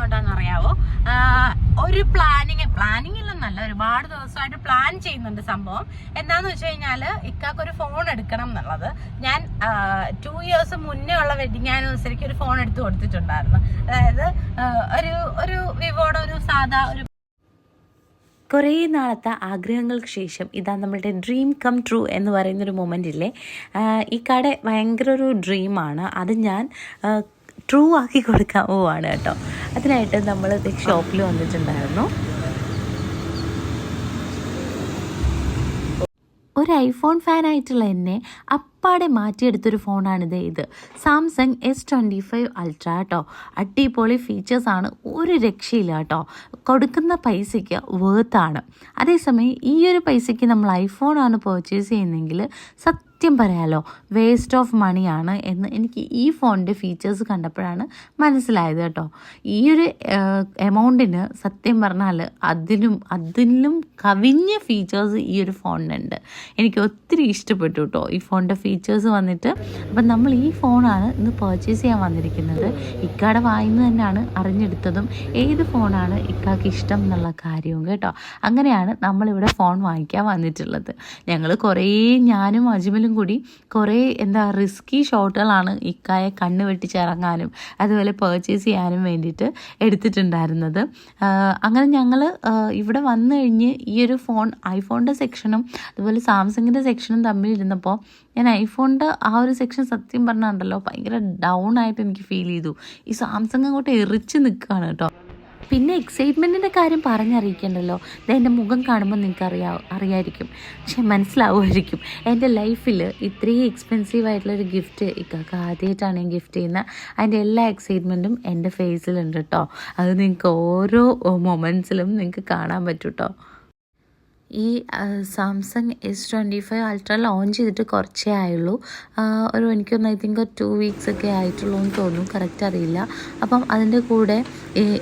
എങ്ങോട്ടാന്ന് അറിയാവോ ഒരു planning planning ഇല്ലെന്നല്ല ഒരുപാട് ദിവസമായിട്ട് പ്ലാൻ ചെയ്യുന്നുണ്ട് സംഭവം. എന്താന്ന് വെച്ച് കഴിഞ്ഞാൽ ഇക്കാക്ക് ഒരു ഫോൺ എടുക്കണം എന്നുള്ളത്. ഞാൻ ടു ഇയേഴ്സ് മുന്നേ ഉള്ള വെഡിങ് ആനിവേഴ്സറിക്ക് ഒരു ഫോൺ എടുത്തു കൊടുത്തിട്ടുണ്ടായിരുന്നു. അതായത് ഒരു ഒരു വിവോയുടെ ഒരു സാധാ ഒരു കുറേ നാളത്തെ ആഗ്രഹങ്ങൾക്ക് ശേഷം ഇതാ നമ്മളുടെ ഡ്രീം കം ട്രൂ എന്ന് പറയുന്നൊരു മൊമെന്റ് ഇല്ലേ? ഈ കട ഭയങ്കര ഒരു ഡ്രീമാണ് അത് ഞാൻ ട്രൂ ആക്കി കൊടുക്കാൻ പോവാണ് കേട്ടോ. അതിനായിട്ട് നമ്മൾ ഷോപ്പിൽ വന്നിട്ടുണ്ടായിരുന്നു. ഒരു ഐഫോൺ ഫാൻ ആയിട്ടുള്ള എന്നെ അപ്പാടെ മാറ്റിയെടുത്തൊരു ഫോണാണിത് ഇത്. Samsung S twenty five Ultra കേട്ടോ അടിപൊളി ഫീച്ചേഴ്സാണ് ഒരു രക്ഷയില്ല കേട്ടോ കൊടുക്കുന്ന പൈസയ്ക്ക് വേർത്താണ് അതേസമയം ഈ ഒരു പൈസയ്ക്ക് നമ്മൾ ഐഫോണാണ് പർച്ചേസ് ചെയ്യുന്നതെങ്കിൽ സത്യം പറയാലോ വേസ്റ്റ് ഓഫ് മണിയാണ് എന്ന് എനിക്ക് ഈ ഫോണിന്റെ ഫീച്ചേഴ്സ് കണ്ടപ്പോഴാണ് മനസ്സിലായത് കേട്ടോ ഈ ഒരു എമൗണ്ടിന് സത്യം പറഞ്ഞാൽ അതിനും അതിലും കവിഞ്ഞ ഫീച്ചേഴ്സ് ഈ ഒരു ഫോണിനുണ്ട്. എനിക്ക് ഒത്തിരി ഇഷ്ടപ്പെട്ടു കേട്ടോ ഈ ഫോണിന്റെ ഫീച്ചേഴ്സ് വന്നിട്ട്. അപ്പം നമ്മൾ ഈ ഫോണാണ് ഇന്ന് പർച്ചേസ് ചെയ്യാൻ വന്നിരിക്കുന്നത്. ഇക്കാടെ വായിന്ന് തന്നെയാണ് അറിഞ്ഞെടുത്തതും ഏത് ഫോണാണ് ഇക്കാക്ക് ഇഷ്ടം എന്നുള്ള കാര്യവും കേട്ടോ. അങ്ങനെയാണ് നമ്മളിവിടെ ഫോൺ വാങ്ങിക്കാൻ വന്നിട്ടുള്ളത്. ഞങ്ങൾ കുറേ ഞാനും അജ്മലും കൂടി കുറേ എന്താ റിസ്കി ഷോട്ടുകളാണ് ഇക്കായെ കണ്ണ് വെട്ടിച്ചിറങ്ങാനും അതുപോലെ പർച്ചേസ് ചെയ്യാനും വേണ്ടിയിട്ട് എടുത്തിട്ടുണ്ടായിരുന്നത്. അങ്ങനെ ഞങ്ങൾ ഇവിടെ വന്നു കഴിഞ്ഞ് ഈ ഒരു ഫോൺ ഐഫോണിന്റെ സെക്ഷനും അതുപോലെ സാംസങ്ങിന്റെ സെക്ഷനും തമ്മിൽ ഇരുന്നപ്പോൾ ഞാൻ ഐഫോണിന്റെ ആ ഒരു സെക്ഷൻ സത്യം പറഞ്ഞാണ്ടല്ലോ ഭയങ്കര ഡൗൺ ആയിട്ട് എനിക്ക് ഫീൽ ചെയ്തു. ഈ സാംസങ് അങ്ങോട്ട് എറിച്ച് നിൽക്കുകയാണ് കേട്ടോ. പിന്നെ എക്സൈറ്റ്മെന്റിന്റെ കാര്യം പറഞ്ഞറിയിക്കണ്ടല്ലോ. ഇത് എന്റെ മുഖം കാണുമ്പോൾ നിങ്ങൾക്ക് അറിയാ അറിയായിരിക്കും. പക്ഷെ മനസ്സിലാവുമായിരിക്കും. എന്റെ ലൈഫിൽ ഇത്രയും എക്സ്പെൻസീവ് ആയിട്ടുള്ളൊരു ഗിഫ്റ്റ് ഇക്കാക്ക് ആദ്യമായിട്ടാണ് ഞാൻ ഗിഫ്റ്റ് ചെയ്യുന്നത് അതിന്റെ എല്ലാ എക്സൈറ്റ്മെന്റും എന്റെ ഫേസിലുണ്ട് കേട്ടോ. അത് നിങ്ങൾക്ക് ഓരോ മൊമെന്റ്സിലും നിങ്ങൾക്ക് കാണാൻ പറ്റും കേട്ടോ ഈ Samsung S twenty five Ultra launch ചെയ്തിട്ട് കുറച്ചേ ആയുള്ളൂ. ഒരു എനിക്കൊന്ന് ഐ തിങ്ക് ഒരു ടു വീക്സ് ഒക്കെ ആയിട്ടുള്ളൂ എന്ന് തോന്നുന്നു. കറക്റ്റ് അറിയില്ല. അപ്പം അതിന്റെ കൂടെ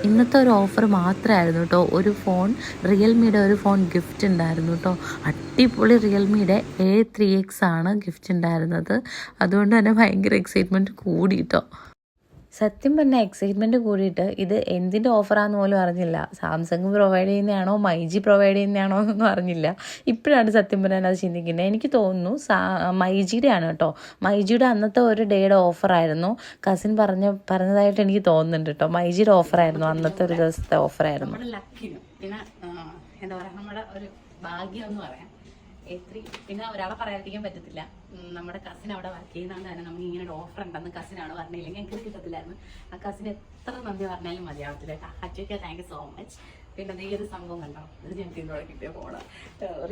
ഇന്നത്തെ ഒരു ഓഫർ മാത്രമായിരുന്നു കേട്ടോ. ഒരു ഫോൺ റിയൽമിയുടെ ഒരു ഫോൺ ഗിഫ്റ്റ് ഉണ്ടായിരുന്നു കേട്ടോ. അടിപൊളി റിയൽമിയുടെ എ ത്രീ എക്സ് ആണ് ഗിഫ്റ്റ് ഉണ്ടായിരുന്നത്. അതുകൊണ്ട് തന്നെ ഭയങ്കര എക്സൈറ്റ്മെന്റ് കൂടി കേട്ടോ. സത്യം പറഞ്ഞ എക്സൈറ്റ്മെന്റ് കൂടിയിട്ട് ഇത് എന്തിന്റെ ഓഫറാന്ന് പോലും അറിഞ്ഞില്ല. സാംസങ് പ്രൊവൈഡ് ചെയ്യുന്നതാണോ? മൈ ജി പ്രൊവൈഡ് ചെയ്യുന്നതാണോ എന്നൊന്നും അറിഞ്ഞില്ല. ഇപ്പോഴാണ് സത്യം പറഞ്ഞാൽ അത് ചിന്തിക്കുന്നത്. എനിക്ക് തോന്നുന്നു സാ മൈജിയുടെ ആണ് കേട്ടോ. മൈ ജിയുടെ അന്നത്തെ ഒരു ഡേയുടെ ഓഫറായിരുന്നു കസിൻ പറഞ്ഞ പറഞ്ഞതായിട്ട് എനിക്ക് തോന്നുന്നുണ്ട് കേട്ടോ. മൈ ജിയുടെ ഓഫറായിരുന്നു അന്നത്തെ ഒരു ദിവസത്തെ ഓഫറായിരുന്നു എന്താ പറയാ നമ്മുടെ ഒരു ഭാഗ്യം എന്ന് പറയാം. എത്രി പിന്നെ ഒരാളെ പറയാതിരിക്കാൻ പറ്റത്തില്ല. നമ്മുടെ കസിൻ അവിടെ വർക്ക് ചെയ്യുന്നതുകൊണ്ട് തന്നെ നമുക്ക് ഇങ്ങനെ ഒരു ഓഫർ ഉണ്ടെന്ന് കസിനാണ് പറഞ്ഞില്ലെങ്കിൽ എനിക്ക് കിട്ടത്തില്ലായിരുന്നു. ആ കസിൻ എത്ര നന്ദി പറഞ്ഞാലും മതിയാവത്തില്ല കേട്ടോ. അച്ഛയ്ക്ക് താങ്ക് യു സോ മച്ച് പിന്നെ ഈ ഒരു സംഭവം കണ്ടോ? ഇത് ഞങ്ങൾക്ക് ഇന്നോടെ കിട്ടിയ phone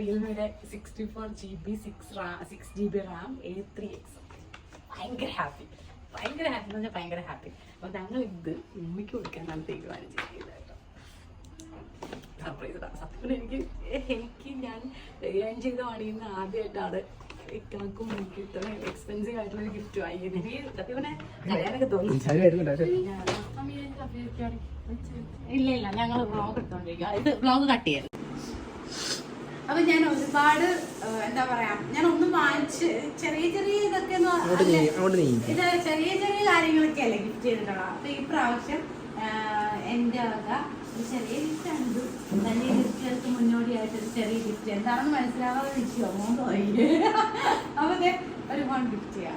റിയൽമിയുടെ sixty four G B six RAM six G B RAM A three X ഭയങ്കര ഹാപ്പി ഭയങ്കര ഹാപ്പി എന്ന് പറഞ്ഞാൽ ഭയങ്കര ഹാപ്പി അപ്പോൾ ഞങ്ങൾ ഇത് ഉമ്മയ്ക്ക് കൊടുക്കാനാണ് തീരുമാനിച്ചിരിക്കുന്നത് കേട്ടോ. സർപ്രൈസ് സത്യം എനിക്ക് എനിക്ക് ഏൺ ചെയ്ത പണിയുന്ന ആദ്യമായിട്ടാണ് ഇക്കാക്കും എനിക്ക് ഇത്ര എക്സ്പെൻസീവ് ആയിട്ടുള്ള ഒരു ഗിഫ്റ്റ് വാങ്ങി എനിക്ക് സത്യം പറഞ്ഞാൽ തോന്നി. ഞാൻ അമ്മയെ എനിക്ക് അഭ്യർത്ഥിക്കുകയാണ്. ഇല്ല ഇല്ല ഞങ്ങൾ ബ്ലോഗ് എടുത്തോണ്ടിരിക്കുക ഇത് ബ്ലോഗ് കട്ട് ചെയ്യാം അപ്പൊ ഞാൻ ഒരുപാട് എന്താ പറയാ ഞാൻ ഒന്നും വാങ്ങിച്ച് ചെറിയ ചെറിയ ഇതൊക്കെ? ഇത് ചെറിയ ചെറിയ കാര്യങ്ങളൊക്കെ അല്ലേ ഗിഫ്റ്റ് ചെയ്തിട്ടുള്ളത്? അപ്പൊ ഈ പ്രാവശ്യം എന്റെ വക ചെറിയ ഗിഫ്റ്റ് ആണ് തന്നെ ചെറിയ ഗിഫ്റ്റ് എന്താണെന്ന് മനസ്സിലാവാതെ നിൽക്കുമോ മോൻ പോയി അപ്പൊ ഒരു ഫോൺ ഗിഫ്റ്റ് ചെയ്യാം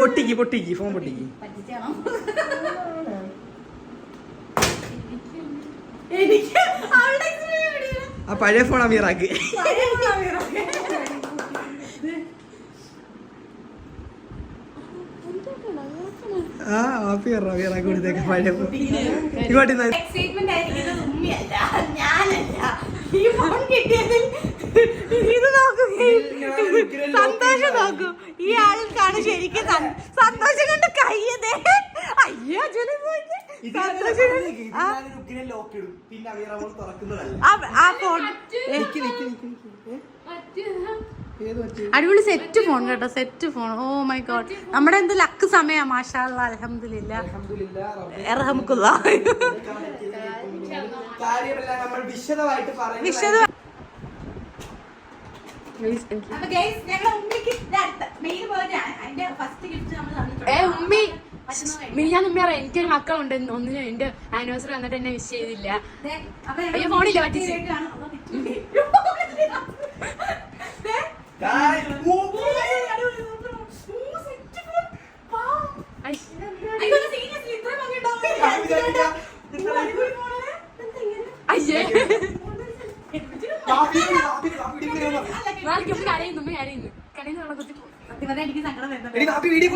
പൊട്ടിക്ക് പൊട്ടിക്ക് ഫോൺ പൊട്ടിക്ക്. ആ പഴയ ഫോൺ അമീറാക്ക് പഴയ സമീറൊക്കെ. ആ ഹാപ്പി പഴയ ഇങ്ങോട്ട് ഇത്. നോക്കൂ. സന്തോഷം നോക്കൂ. ഈ ആൾക്കാണ് ശരിക്കും സന്തോഷം കൊണ്ട് കയ്യതേ അയ്യോ ജോലി പോയിട്ട് സന്തോഷം കൊണ്ട് ആ, പിന്നെ അമീറ ഫോൺ തുറക്കുന്നതല്ല ആ- ആ ഫോൺ നിക്ക് നിക്ക് നിക്ക് നിക്ക്. ഏ? ഏത് പറ്റി അടിപൊളി സെറ്റ് ഫോൺ കേട്ടോ set phone oh my God നമ്മുടെ എന്ത് ലക്ക് സമയം മാഷാ അലഹമില്ല വിശദമായിട്ട് പറയുന്നത് ഞാൻ ഉമ്മ പറയാം എനിക്കൊരു മക്കളുണ്ട് ഒന്നിനും എന്റെ ആനിവേഴ്സറി വന്നിട്ട് എന്നെ വിഷ് ചെയ്തില്ല. അയ്യോ ഫോണില്ല പറ്റിച്ച്. അയ്യേ കരയുന്നു. കരയുന്നു. കരയുന്ന നമ്മളെ കുത്തി പോകും എനിക്ക് വീഡിയോ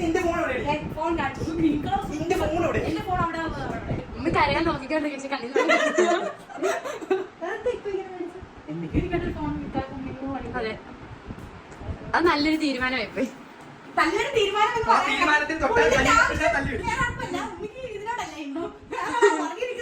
നിന്റെ ഫോൺ എവിടെ? നിന്റെ എവിടെ? കരയാൻ അതെ അത് നല്ലൊരു തീരുമാനമായിപ്പോയി നല്ലൊരു തീരുമാനം എന്ന് പറയാൻ- തീരുമാനത്തിൽ തൊട്ടാൽ. ഉമ്മിക്ക് ഇതിനോടല്ല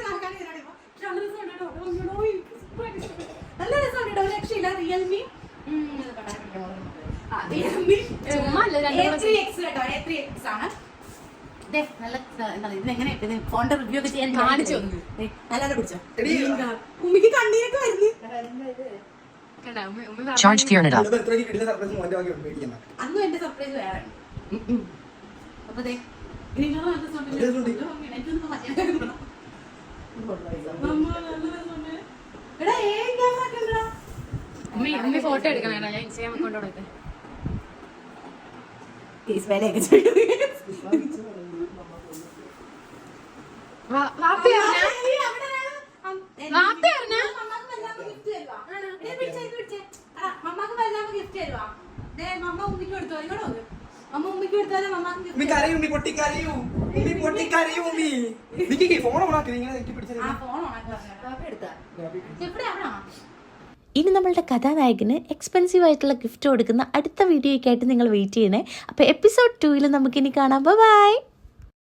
ആൾക്കാണ് ഇതിനോട്. പക്ഷെ നല്ല രസമുണ്ട് കേട്ടോ. അയ്യോ, എനിക്ക് super ഇഷ്ടപ്പെട്ടു. നല്ല രസമുണ്ട് കേട്ടോ. ഒരു രക്ഷയില്ല. റിയൽമി ഉം, ഇത് കണ്ടാ പിടിക്കാൻ പോകുന്നത്. ആ, റിയൽമി ചുമ്മാ അല്ല, രണ്ടും കൂടെ A3X കേട്ടോ. A3X ആണ്. ദേ, നല്ല ഇതെങ്ങനെ ഇത് ഫോണിന്റെ റിവ്യൂ ഒക്കെ ചെയ്യാൻ കാണിച്ചു. ദേ, നല്ലപോലെ പിടിച്ചോ ഉമ്മിക്ക് കണ്ണീരൊക്കെ വരുന്നു. ഉണ്ട്, പേടിക്കണ്ട. അന്നും എന്റെ സർപ്രൈസ് വേറെ. അപ്പൊ ദേ ഗ്രീൻ കളർ നല്ല രസമുണ്ട്. നല്ല രസമുണ്ട്. എനിക്കൊന്നും മതിയായിരുന്നു. എടാ, ഏത് camera ഒക്കെ ഉണ്ടെടാ? ഉമ്മ ഉമ്മ ഫോട്ടോ എടുക്കണം ഞാൻ ഇൻസ്റ്റാഗ്രാം കൊണ്ടുപോകട്ടെ Please, വിലയൊക്കെ ചോദിക്കുന്നത്. വാപ്പി ആ, പറഞ്ഞ? ഈ അവിടെ ഒരാൾ അം, എൻ- വാപ്പി പറഞ്ഞ? മമ്മാക്ക് വല്ലാതെ gift തരുവാ. എടീ, പിടിച്ചേ, ഇത് പിടിച്ചേ. എടാ, മമ്മാക്ക് വല്ലാതെ gift തരുവാ. ദേ, മമ്മ ഉമ്മിക്ക് കൊടുത്തു ഫോൺ ഓണാക്കി ഫോൺ ഓണാക്കി എവിടെ അവിടെ ഇനി നമ്മളുടെ കഥാനായകന് എക്സ്പെൻസീവ് ആയിട്ടുള്ള ഗിഫ്റ്റ് കൊടുക്കുന്ന അടുത്ത വീഡിയോയ്ക്കായിട്ട് നിങ്ങൾ വെയിറ്റ് ചെയ്യണേ. അപ്പോൾ എപ്പിസോഡ് ടൂവിൽ നമുക്കിനി കാണാം. ബൈ